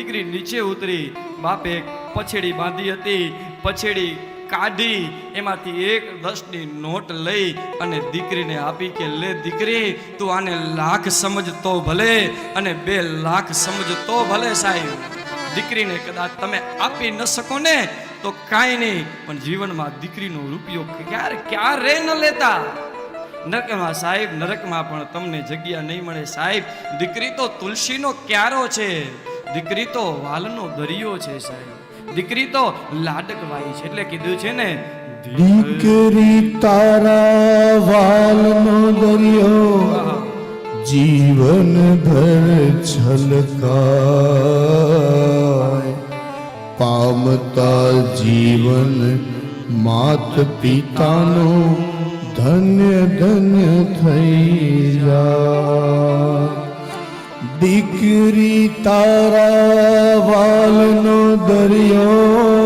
દીકરી નીચે ઉતરી, બાપે પછેડી બાંધી હતી, પછેડી કાઢી, એમાંથી એક દસની નોટ લઈ અને દીકરીને આપી કે, લે દીકરી, તું આને લાખ સમજતો ભલે અને બે લાખ સમજતો ભલે સાહેબ. દીકરીને કદાચ તમે આપી ન શકો ને, તો કાંઈ નહીં, પણ જીવનમાં દીકરીનો રૂપિયો ક્યારે ક્યારે ન લેતા? નરકમાં સાહેબ, નરકમાં પણ તમને જગ્યા નહીં મળે સાહેબ. દીકરી તો તુલસીનો ક્યારો છે. દીકરી તો વાલનો દરિયો છે સાહેબ. દીકરી તો લાડકવાઈ છે. એટલે કીધું છે ને દીકરી તારા વાલનો દરિયો જીવન ભર છલકાય. પામતા જીવન માત પિતાનો ધન્ય ધન્ય થઈ જાય. દીકરી તારા વાલનો દરિયો